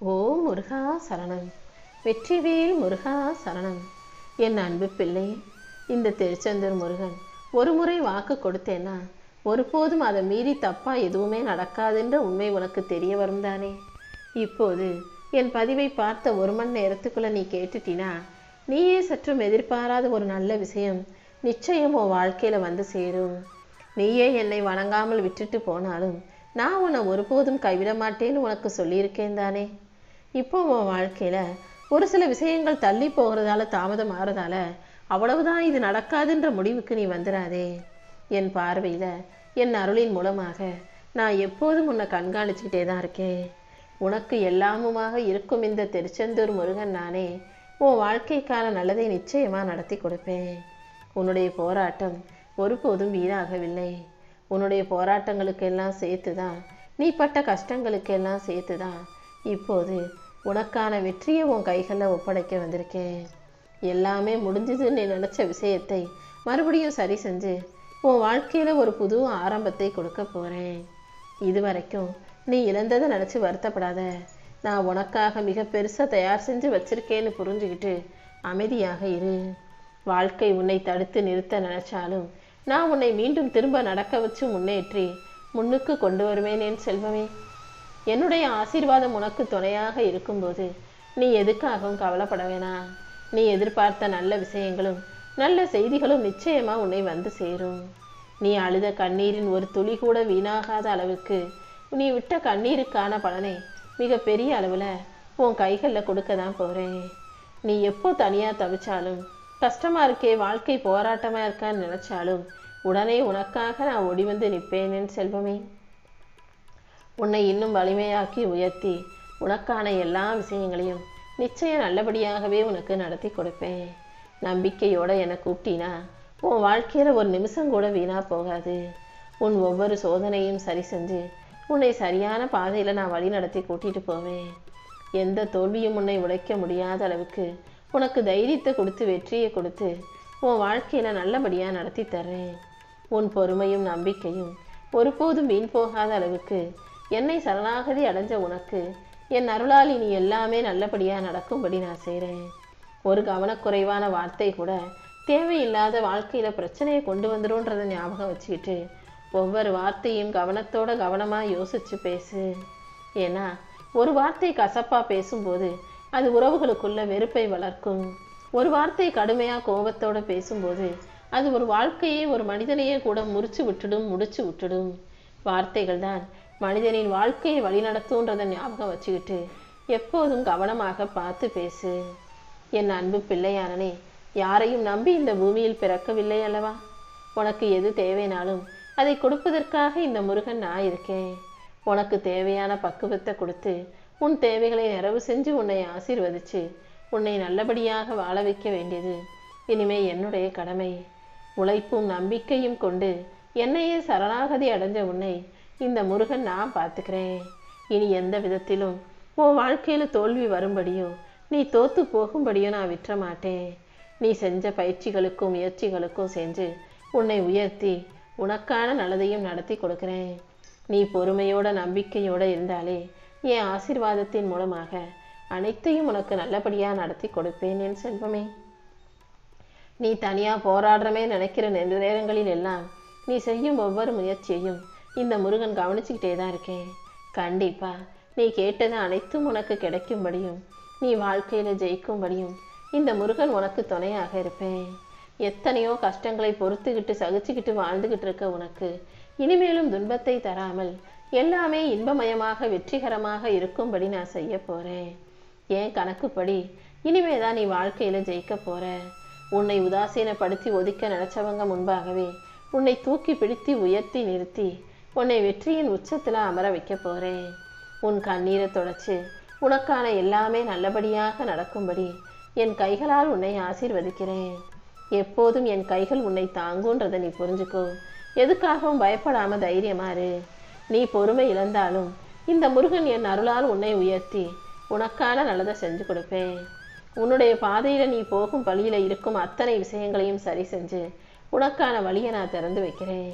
ஓ முருகா சரணம். வெற்றிவேல் முருகா சரணம். என் அன்பு பிள்ளை இந்த திருச்செந்தூர் முருகன் ஒரு முறை வாக்கு கொடுத்தேன்னா ஒருபோதும் அதை மீறி தப்பா எதுவுமே நடக்காதுன்ற உண்மை உனக்கு தெரிய வரும் தானே? இப்போது என் பதிவை பார்த்த ஒரு மணி நேரத்துக்குள்ள நீ கேட்டுட்டினா நீயே சற்றும் எதிர்பாராத ஒரு நல்ல விஷயம் நிச்சயம் உன் வாழ்க்கையில வந்து சேரும். நீயே என்னை வணங்காமல் விட்டுட்டு போனாலும் நான் உன்னை ஒருபோதும் கைவிட மாட்டேன்னு உனக்கு சொல்லியிருக்கேன் தானே? இப்போ உன் வாழ்க்கையில் ஒரு சில விஷயங்கள் தள்ளி போகிறதால தாமதம் ஆகிறதால அவ்வளவுதான் இது நடக்காதுன்ற முடிவுக்கு நீ வந்துடாதே என் பார்வையில் என் அருளின் மூலமாக நான் எப்போதும் உன்னை கண்காணிச்சுக்கிட்டே தான் இருக்கேன். உனக்கு எல்லாமுமாக இருக்கும் இந்த திருச்செந்தூர் முருகன் நானே உன் வாழ்க்கைக்கான நல்லதை நிச்சயமாக நடத்தி கொடுப்பேன். உன்னுடைய போராட்டம் ஒருபோதும் வீணாகவில்லை. உன்னுடைய போராட்டங்களுக்கெல்லாம் சேர்த்துதான் நீ பட்ட கஷ்டங்களுக்கெல்லாம் சேர்த்துதான் இப்போது உனக்கான வெற்றியை உன் கைகளில் ஒப்படைக்க வந்திருக்கேன். எல்லாமே முடிஞ்சதுன்னு நீ நினச்ச விஷயத்தை மறுபடியும் சரி செஞ்சு உன் வாழ்க்கையில் ஒரு புது ஆரம்பத்தை கொடுக்க போகிறேன் இது வரைக்கும் நீ இழந்ததை நினச்சி வருத்தப்படாத. நான் உனக்காக மிக பெருசாக தயார் செஞ்சு வச்சிருக்கேன்னு புரிஞ்சுக்கிட்டு அமைதியாக இரு. வாழ்க்கை உன்னை தடுத்து நிறுத்த நினச்சாலும் நான் உன்னை மீண்டும் திரும்ப நடக்க வச்சு முன்னேற்றி முன்னுக்கு கொண்டு வருவேன் செல்வமே. என்னுடைய ஆசீர்வாதம் உனக்கு துணையாக இருக்கும்போது நீ எதுக்காகவும் கவலைப்பட வேணாம். நீ எதிர்பார்த்த நல்ல விஷயங்களும் நல்ல செய்திகளும் நிச்சயமா உன்னை வந்து சேரும். நீ அழுத கண்ணீரின் ஒரு துளி கூட வீணாகாத அளவுக்கு நீ விட்ட கண்ணீருக்கான பலனை மிக பெரிய அளவுல உன் கைகளில் கொடுக்க தான் போறேன். நீ எப்போ தனியா தவிச்சாலும் கஷ்டமா இருக்கே வாழ்க்கை போராட்டமா இருக்கான்னு நினைச்சாலும் உடனே உனக்காக நான் ஓடி வந்து நிற்பேனேன் செல்வமே. உன்னை இன்னும் வலிமையாக்கி உயர்த்தி உனக்கான எல்லா விஷயங்களையும் நிச்சயம் நல்லபடியாகவே உனக்கு நடத்தி கொடுப்பேன். நம்பிக்கையோட என்னை கூப்பிட்டினா உன் வாழ்க்கையில் ஒரு நிமிஷம் கூட வீணாக போகாது. உன் ஒவ்வொரு சோதனையும் சரி செஞ்சு உன்னை சரியான பாதையில் நான் வழி நடத்தி கூட்டிகிட்டு போவேன். எந்த தோல்வியும் உன்னை உடைக்க முடியாத அளவுக்கு உனக்கு தைரியத்தை கொடுத்து வெற்றியை கொடுத்து உன் வாழ்க்கையில் நல்லபடியாக நடத்தி தர்றேன். உன் பொறுமையும் நம்பிக்கையும் ஒருபோதும் வீண் போகாத அளவுக்கு என்னை சரணாகதி அடைஞ்ச உனக்கு என் அருளால் இனி எல்லாமே நல்லபடியாக நடக்கும்படி நான் செய்கிறேன் ஒரு கவனக்குறைவான வார்த்தை கூட தேவையில்லாத வாழ்க்கையில் பிரச்சனையை கொண்டு வந்துரும்ன்றத ஞாபகம் வச்சுக்கிட்டு ஒவ்வொரு வார்த்தையும் கவனத்தோட கவனமாக யோசிச்சு பேசு. ஏன்னா ஒரு வார்த்தை கசப்பாக பேசும்போது அது உறவுகளுக்குள்ள வெறுப்பை வளர்க்கும். ஒரு வார்த்தை கடுமையாக கோபத்தோடு பேசும்போது அது ஒரு வாழ்க்கையே ஒரு மனிதனையே கூட முறிச்சு விட்டுடும் முடிச்சு விட்டுடும். வார்த்தைகள் தான் மனிதனின் வாழ்க்கையை வழிநடத்துன்றதை ஞாபகம் வச்சுக்கிட்டு எப்போதும் கவனமாக பார்த்து பேசு. என் அன்பு பிள்ளையானனே யாரையும் நம்பி இந்த பூமியில் பிறக்கவில்லை அல்லவா? உனக்கு எது தேவைனாலும் அதை கொடுப்பதற்காக இந்த முருகன் நான் இருக்கேன். உனக்கு தேவையான பக்குவத்தை கொடுத்து உன் தேவைகளை நிறைவு செஞ்சு உன்னை ஆசீர்வதிச்சு உன்னை நல்லபடியாக வாழ வைக்க வேண்டியது இனிமே என்னுடைய கடமை. உழைப்பும் நம்பிக்கையும் கொண்டு என்னையே சரணாகதி அடைஞ்ச உன்னை இந்த முருகன் நான் பார்த்துக்கிறேன். இனி எந்த விதத்திலும் உன் வாழ்க்கையில் தோல்வி வரும்படியும் நீ தோத்து போகும்படியும் நான் விட்டுற மாட்டேன். நீ செஞ்ச பயிற்சிகளுக்கும் முயற்சிகளுக்கும் செஞ்சு உன்னை உயர்த்தி உனக்கான நல்லதையும் நடத்தி கொடுக்கிறேன். நீ பொறுமையோட நம்பிக்கையோட இருந்தாலே என் ஆசிர்வாதத்தின் மூலமாக அனைத்தையும் உனக்கு நல்லபடியாக நடத்தி கொடுப்பேன் என் செல்வமே. நீ தனியாக போராடுறமே நினைக்கிற நெ- நேரங்களில் எல்லாம் நீ செய்யும் ஒவ்வொரு முயற்சியையும் இந்த முருகன் கவனிச்சுக்கிட்டே தான் இருக்கேன். கண்டிப்பா நீ கேட்டது அனைத்தும் உனக்கு கிடைக்கும்படியும் நீ வாழ்க்கையில ஜெயிக்கும்படியும் இந்த முருகன் உனக்கு துணையாக இருப்பேன். எத்தனையோ கஷ்டங்களை பொறுத்துக்கிட்டு சகிச்சுக்கிட்டு வாழ்ந்துகிட்டு இருக்க உனக்கு இனிமேலும் துன்பத்தை தராமல் எல்லாமே இன்பமயமாக வெற்றிகரமாக இருக்கும்படி நான் செய்ய போறேன். ஏன் கணக்குப்படி? இனிமேதான் நீ வாழ்க்கையில ஜெயிக்க போற. உன்னை உதாசீனப்படுத்தி ஒதுக்க நினைச்சவங்க முன்பாகவே உன்னை தூக்கி பிடித்து உயர்த்தி நிறுத்தி உன்னை வெற்றியின் உச்சத்தில் அமர வைக்க போகிறேன் உன் கண்ணீரை தொடச்சி உனக்கான எல்லாமே நல்லபடியாக நடக்கும்படி என் கைகளால் உன்னை ஆசீர்வதிக்கிறேன். எப்போதும் என் கைகள் உன்னை தாங்குன்றதை நீ புரிஞ்சுக்கோ. எதுக்காகவும் பயப்படாம தைரியமாறு நீ பொறுமை இழந்தாலும் இந்த முருகன் என் அருளால் உன்னை உயர்த்தி உனக்கான நல்லதை செஞ்சு கொடுப்பேன். உன்னுடைய பாதையில் நீ போகும் வழியில் இருக்கும் அத்தனை விஷயங்களையும் சரி செஞ்சு உனக்கான வழியை நான் திறந்து வைக்கிறேன்.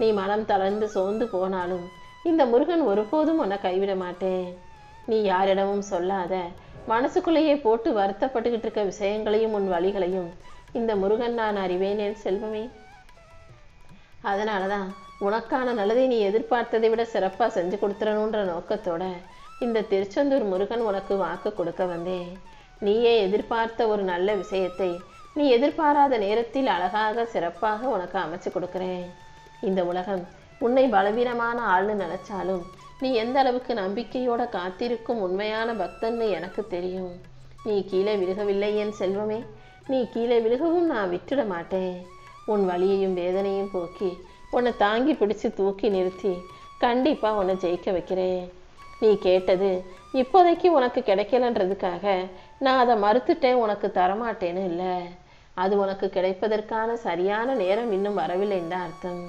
நீ மனம் தளர்ந்து சோர்ந்து போனாலும் இந்த முருகன் ஒருபோதும் உன்னை கைவிட மாட்டேன். நீ யாரிடமும் சொல்லாத. மனசுக்குள்ளேயே போட்டு வருத்தப்பட்டுக்கிட்டு இருக்க விஷயங்களையும் உன் வழிகளையும் இந்த முருகன் நான் அறிவேனே செல்வமே. அதனால தான் உனக்கான நல்லதை நீ எதிர்பார்த்ததை விட சிறப்பாக செஞ்சு கொடுத்துடணுன்ற நோக்கத்தோட இந்த திருச்செந்தூர் முருகன் உனக்கு வாக்கு கொடுக்க வந்தேன். நீயே எதிர்பார்த்த ஒரு நல்ல விஷயத்தை நீ எதிர்பாராத நேரத்தில் அழகாக சிறப்பாக உனக்கு அமைச்சு கொடுக்குறேன். இந்த உலகம். உன்னை பலவீனமான ஆள்னு நினைச்சாலும் நீ எந்த அளவுக்கு நம்பிக்கையோட காத்திருக்கும் உண்மையான பக்தன்னு எனக்கு தெரியும். நீ கீழே விழுகவில்லை என் செல்வமே. நீ கீழே விழுகவும் நான் விட்டுட மாட்டேன். உன் வலியையும் வேதனையும் போக்கி உன்னை தாங்கி பிடிச்சு தூக்கி நிறுத்தி கண்டிப்பாக உன்னை ஜெயிக்க வைக்கிறேன். நீ கேட்டது இப்போதைக்கு உனக்கு கிடைக்கலன்றதுக்காக நான் அதை மறுத்துட்டேன் உனக்கு தரமாட்டேன்னு இல்லை. அது உனக்கு கிடைப்பதற்கான சரியான நேரம் இன்னும் வரவில்லைன்னு தான் அர்த்தம்.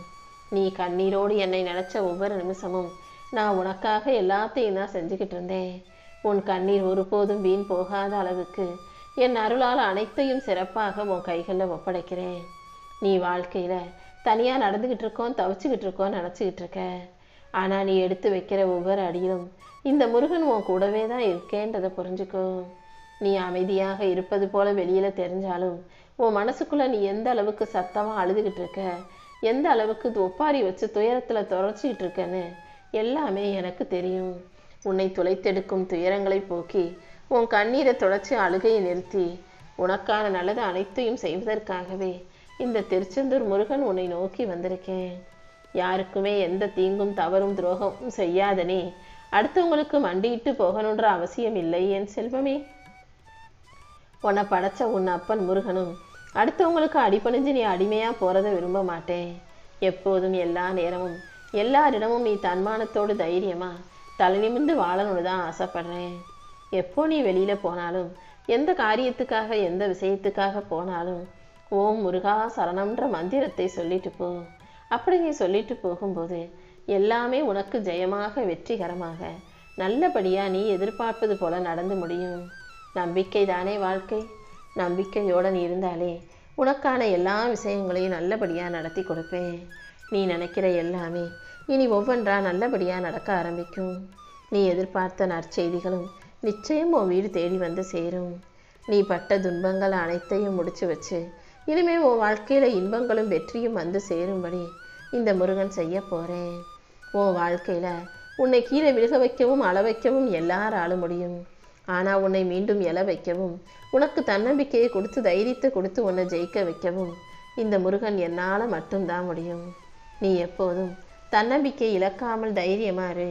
நீ கண்ணீரோடு என்னை நினைச்ச ஒவ்வொரு நிமிஷமும் நான் உனக்காக எல்லாத்தையும் தான் செஞ்சுக்கிட்டு இருந்தேன். உன் கண்ணீர் ஒருபோதும் வீண் போகாத அளவுக்கு என் அருளால் அனைத்தையும் சிறப்பாக உன் கைகளில் ஒப்படைக்கிறேன். நீ வாழ்க்கையில் தனியாக நடந்துக்கிட்டு இருக்கோம் தவிச்சுக்கிட்டு இருக்கோம் நினச்சிக்கிட்டு இருக்க. ஆனால் நீ எடுத்து வைக்கிற ஒவ்வொரு அடியிலும் இந்த முருகன் உன் கூடவே தான் இருக்கேன்றதை புரிஞ்சுக்கோ. நீ அமைதியாக இருப்பது போல வெளியில் தெரிஞ்சாலும் உன் மனசுக்குள்ளே நீ எந்த அளவுக்கு சத்தமாக அழுதுகிட்டு இருக்க எந்த அளவுக்கு ஒப்பாரி வச்சு துயரத்தில் துறைச்சிக்கிட்டு இருக்கேன்னு எல்லாமே எனக்கு தெரியும். உன்னை துளைத்தெடுக்கும் துயரங்களை போக்கி உன் கண்ணீரை துடைச்சி அழுகையை நிறுத்தி உனக்கான நல்லது அனைத்தையும் செய்வதற்காகவே இந்த திருச்செந்தூர் முருகன் உன்னை நோக்கி வந்திருக்கேன். யாருக்குமே எந்த தீங்கும் தவறும் துரோகமும் செய்யாத நீ அடுத்தவங்களுக்கு மண்டியிட்டு போகணுன்ற அவசியம் இல்லை என் செல்வமே. உன்னை படைச்ச உன் அப்பன் முருகனும் அடுத்தவங்களுக்கு அடிபணிஞ்சு நீ அடிமையாக போகிறத விரும்ப மாட்டேன். எப்போதும் எல்லா நேரமும் எல்லாரிடமும் நீ தன்மானத்தோடு தைரியமாக தலை நிமிர்ந்து வாழணும்னு தான் ஆசைப்படுறேன். எப்போ நீ வெளியில் போனாலும் எந்த காரியத்துக்காக எந்த விஷயத்துக்காக போனாலும் ஓம் முருகா சரணம்ன்ற மந்திரத்தை சொல்லிட்டு போ. அப்படி நீ சொல்லிட்டு போகும்போது எல்லாமே உனக்கு ஜெயமாக வெற்றிகரமாக நல்லபடியாக நீ எதிர்பார்ப்பது போல நடந்து முடியும். நம்பிக்கை தானே வாழ்க்கை? நம்பிக்கையோட நீ இருந்தாலே உனக்கான எல்லா விஷயங்களையும் நல்லபடியாக நடத்தி கொடுப்பேன். நீ நினைக்கிற எல்லாமே இனி ஒவ்வொன்றா நல்லபடியாக நடக்க ஆரம்பிக்கும். நீ எதிர்பார்த்த நற்செய்திகளும் நிச்சயம் உன் வீடு தேடி வந்து சேரும். நீ பட்ட துன்பங்கள் அனைத்தையும் முடிச்சு வச்சு இனிமே உன் வாழ்க்கையில் இன்பங்களும் வெற்றியும் வந்து சேரும்படி இந்த முருகன் செய்ய போகிறேன் உன் வாழ்க்கையில் உன்னை கீழே விழுக வைக்கவும் அள வைக்கவும் எல்லாராலும் முடியும். ஆனால் உன்னை மீண்டும் எழ வைக்கவும் உனக்கு தன்னம்பிக்கையை கொடுத்து தைரியத்தை கொடுத்து உன்னை ஜெயிக்க வைக்கவும் இந்த முருகன் என்னால் மட்டும்தான் முடியும். நீ எப்போதும் தன்னம்பிக்கை இழக்காமல் தைரியமாறு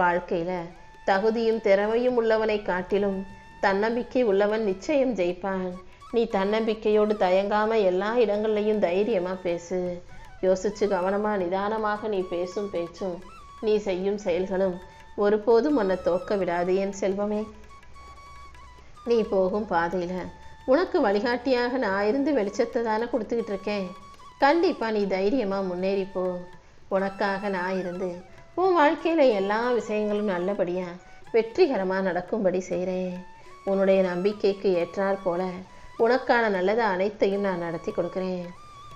வாழ்க்கையில் தகுதியும் திறமையும் உள்ளவனை காட்டிலும் தன்னம்பிக்கை உள்ளவன் நிச்சயம் ஜெயிப்பான். நீ தன்னம்பிக்கையோடு தயங்காம எல்லா இடங்கள்லையும் தைரியமாக பேசு. யோசிச்சு கவனமாக நிதானமாக நீ பேசும் பேச்சும் நீ செய்யும் செயல்களும் ஒருபோதும் உன்னை தோக்க விடாது. என் செல்வமே நீ போகும் பாதையில். உனக்கு வழிகாட்டியாக நான் இருந்து வெளிச்சத்தை தானே கொடுத்துக்கிட்டு இருக்கேன். கண்டிப்பாக நீ தைரியமாக முன்னேறி போ. உனக்காக நான் இருந்து உன் வாழ்க்கையில் எல்லா விஷயங்களும் நல்லபடியாக வெற்றிகரமாக நடக்கும்படி செய்கிறேன் உன்னுடைய நம்பிக்கைக்கு ஏற்றாற் போல உனக்கான நல்லது அனைத்தையும் நான் நடத்தி கொடுக்குறேன்.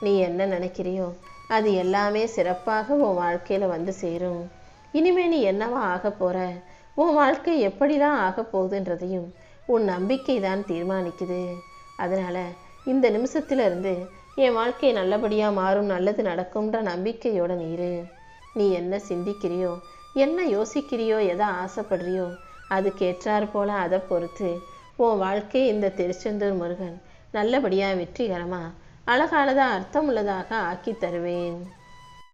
நீ என்ன நினைக்கிறியோ அது எல்லாமே சிறப்பாக உன் வாழ்க்கையில் வந்து சேரும். இனிமே நீ என்னவா ஆக போற? உன் வாழ்க்கை எப்படிலாம் ஆக போகுதுன்றதையும் உன் நம்பிக்கை தான் தீர்மானிக்குது. அதனால் இந்த நிமிஷத்துல இருந்து என் வாழ்க்கை நல்லபடியாக மாறும் நல்லது நடக்கும்ன்ற நம்பிக்கையோட நீரு. நீ என்ன சிந்திக்கிறியோ என்ன யோசிக்கிறியோ எதை ஆசைப்படுறியோ அதுக்கேற்றார் போல் போல அதை பொறுத்து உன் வாழ்க்கை இந்த திருச்செந்தூர் முருகன் நல்லபடியாக வெற்றிகரமாக அழகானதாக அர்த்தமுள்ளதாக ஆக்கி தருவேன்.